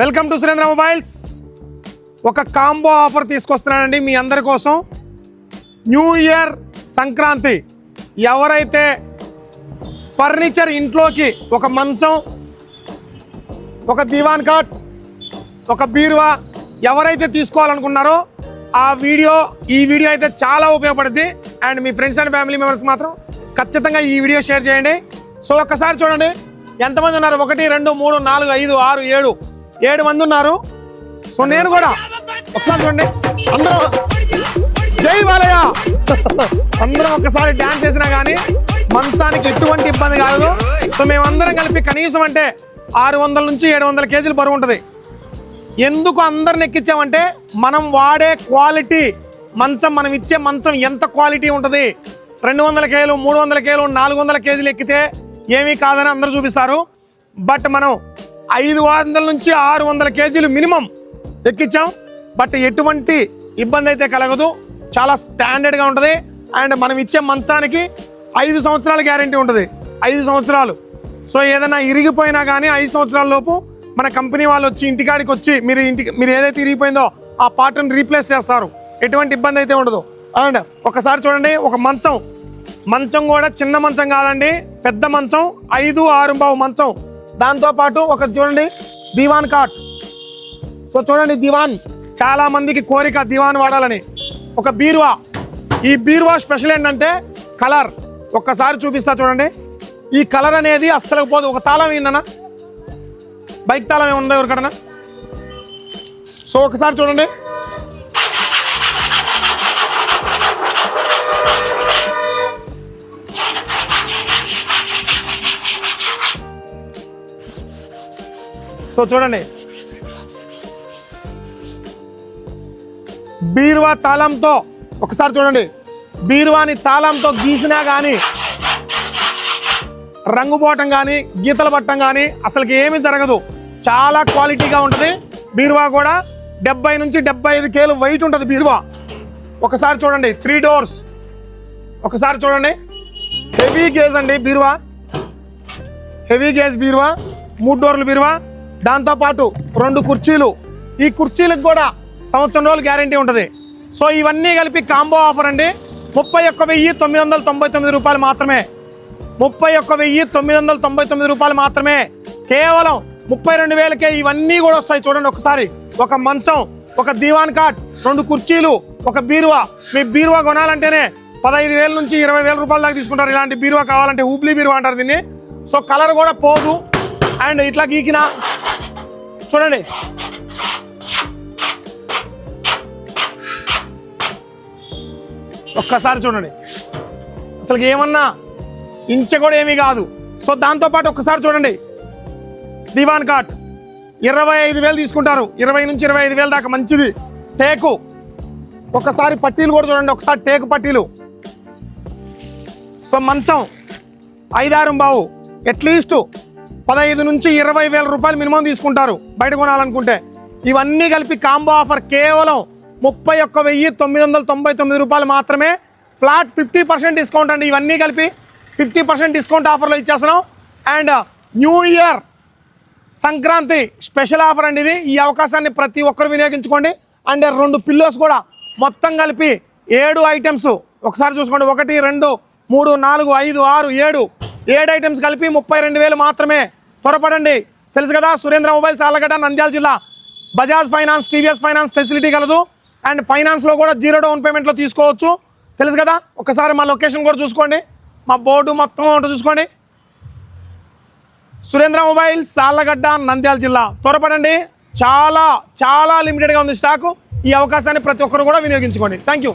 Welcome to Surendra mobiles. ఒక combo offer తీసుకొస్తున్నానండి మీ అందరి కోసం. New year Sankranti. ఎవరైతే ఫర్నిచర్ ఇంట్లోకి ఒక మంచం ఒక దివాన్ కాట్ ఒక బీరువా ఎవరైతే తీసుకోవాలనుకున్నారో ఆ వీడియో ఈ వీడియో అయితే చాలా ఉపయోగపడుద్ది. అండ్ మీ ఫ్రెండ్స్ అండ్ ఫ్యామిలీ మెంబర్స్ మాత్రం ఖచ్చితంగా ఈ వీడియో షేర్ చేయండి. సో ఒక్కసారి చూడండి. ఎంతమంది ఉన్నారు? ఒకటి రెండు మూడు నాలుగు ఐదు ఆరు ఏడు. ఏడు మంది ఉన్నారు. సో నేను కూడా ఒకసారి చూడండి. అందరూ జై బాలయ్య. అందరం ఒకసారి డ్యాన్స్ చేసినా కానీ మంచానికి ఎటువంటి ఇబ్బంది కాదు. సో మేమందరం కలిపి కనీసం అంటే ఆరు వందల నుంచి ఏడు వందల కేజీలు బరువు ఉంటుంది. ఎందుకు అందరిని ఎక్కించామంటే మనం వాడే క్వాలిటీ మంచం మనం ఇచ్చే మంచం ఎంత క్వాలిటీ ఉంటుంది? రెండు వందల కేజీలు మూడు వందల కేలు నాలుగు వందల కేజీలు ఎక్కితే ఏమీ కాదని అందరూ చూపిస్తారు. బట్ మనం ఐదు వందల నుంచి ఆరు వందల కేజీలు మినిమం ఎక్కించాం బట్ ఎటువంటి ఇబ్బంది అయితే కలగదు. చాలా స్టాండర్డ్గా ఉంటుంది. అండ్ మనం ఇచ్చే మంచానికి ఐదు సంవత్సరాల గ్యారంటీ ఉంటుంది. ఐదు సంవత్సరాలు. సో ఏదైనా ఇరిగిపోయినా కానీ ఐదు సంవత్సరాల లోపు మన కంపెనీ వాళ్ళు వచ్చి ఇంటికాడికి వచ్చి మీరు ఇంటికి మీరు ఏదైతే ఇరిగిపోయిందో ఆ పార్ట్ని రీప్లేస్ చేస్తారు. ఎటువంటి ఇబ్బంది అయితే ఉండదు. అండ్ ఒకసారి చూడండి ఒక మంచం. మంచం కూడా చిన్న మంచం కాదండి. పెద్ద మంచం ఐదు ఆరు బావు మంచం. దాంతోపాటు ఒక చూడండి దివాన్ కాట్ సో చూడండి దివాన్ చాలా మందికి కోరిక దివాన్ వాడాలని. ఒక బీరువా. ఈ బీరువా స్పెషల్ ఏంటంటే కలర్. ఒక్కసారి చూపిస్తా చూడండి. ఈ కలర్ అనేది అస్సలు పోదు. ఒక తాళం ఏంటన్నా? బైక్ తాళం ఏముందో ఎవరికడనా సో ఒకసారి చూడండి. సో చూడండి. బీరువా తాళంతో ఒకసారి చూడండి. బీరువాని తాళంతో గీసినా కానీ రంగు పోవటం కానీ గీతలు పట్టడం కానీ అసలుకి ఏమీ జరగదు. చాలా క్వాలిటీగా ఉంటుంది. బీరువా కూడా డెబ్బై నుంచి డెబ్బై ఐదు కేలు వెయిట్ ఉంటుంది బీరువా. ఒకసారి చూడండి త్రీ డోర్స్ ఒకసారి చూడండి. హెవీ గేజ్ అండి బీరువా. హెవీ గేజ్ బీరువా. మూడు డోర్లు బీరువా. దాంతోపాటు రెండు కుర్చీలు. ఈ కుర్చీలకు కూడా సంవత్సరం రోజులు గ్యారంటీ ఉంటుంది. సో ఇవన్నీ కలిపి కాంబో ఆఫర్ అండి. ముప్పై ఒక్క వెయ్యి తొమ్మిది వందల తొంభై తొమ్మిది రూపాయలు మాత్రమే. ముప్పై ఒక్క వెయ్యి తొమ్మిది వందల తొంభై తొమ్మిది రూపాయలు మాత్రమే. కేవలం ముప్పై రెండు వేలకే ఇవన్నీ కూడా వస్తాయి చూడండి ఒకసారి. ఒక మంచం ఒక దీవాన్ కాట్ రెండు కుర్చీలు ఒక బీరువా. మీ బీరువా కొనాలంటేనే పదహైదు వేల నుంచి ఇరవై వేల రూపాయల దాకా తీసుకుంటారు. ఇలాంటి బీరువా కావాలంటే హూబ్లీ బీరువా అంటారు దీన్ని. సో కలర్ కూడా పోదు. అండ్ ఇట్లా గీకిన చూడండి. ఒక్కసారి చూడండి. అసలు ఏమన్నా ఇంచ కూడా ఏమీ కాదు. సో దాంతోపాటు ఒక్కసారి చూడండి. దివాన్ కాట్ ఇరవై ఐదు వేలు తీసుకుంటారు. ఇరవై నుంచి ఇరవై ఐదు వేలు దాకా మంచిది. టేకు. ఒకసారి పట్టీలు కూడా చూడండి. ఒకసారి టేకు పట్టీలు. సో మంచం ఐదారు బావు. అట్లీస్ట్ పదహైదు నుంచి ఇరవై వేల రూపాయలు మినిమం తీసుకుంటారు బయట కొనాలనుకుంటే. ఇవన్నీ కలిపి కాంబో ఆఫర్ కేవలం ముప్పై ఒక్క వెయ్యి తొమ్మిది వందల తొంభై తొమ్మిది రూపాయలు మాత్రమే. ఫ్లాట్ ఫిఫ్టీ పర్సెంట్ డిస్కౌంట్ అండి ఇవన్నీ కలిపి ఫిఫ్టీ పర్సెంట్ డిస్కౌంట్ ఆఫర్లో ఇచ్చేస్తున్నాం. And new year Sankranti special offer అండి ఇది. ఈ అవకాశాన్ని ప్రతి ఒక్కరు వినియోగించుకోండి. అండ్ రెండు పిల్లోస్ కూడా మొత్తం కలిపి ఏడు ఐటమ్స్. ఒకసారి చూసుకోండి. ఒకటి రెండు మూడు నాలుగు ఐదు ఆరు ఏడు. ఏడు ఐటమ్స్ కలిపి ముప్పై రెండు వేలు మాత్రమే. త్వరపడండి తెలుసు కదా సురేంద్ర మొబైల్స్ ఆలగడ్డ నంద్యాల జిల్లా. Bajaj finance TVS finance facility కలదు. అండ్ ఫైనాన్స్లో కూడా జీరో డౌన్ పేమెంట్లో తీసుకోవచ్చు. తెలుసు కదా? ఒకసారి మా లొకేషన్ కూడా చూసుకోండి. మా బోర్డు మొత్తం ఉంటుంది చూసుకోండి. సురేంద్ర మొబైల్ సాలగడ్డ నంద్యాల జిల్లా. త్వరపడండి. చాలా చాలా లిమిటెడ్గా ఉంది స్టాకు. ఈ అవకాశాన్ని ప్రతి ఒక్కరు కూడా వినియోగించుకోండి. Thank you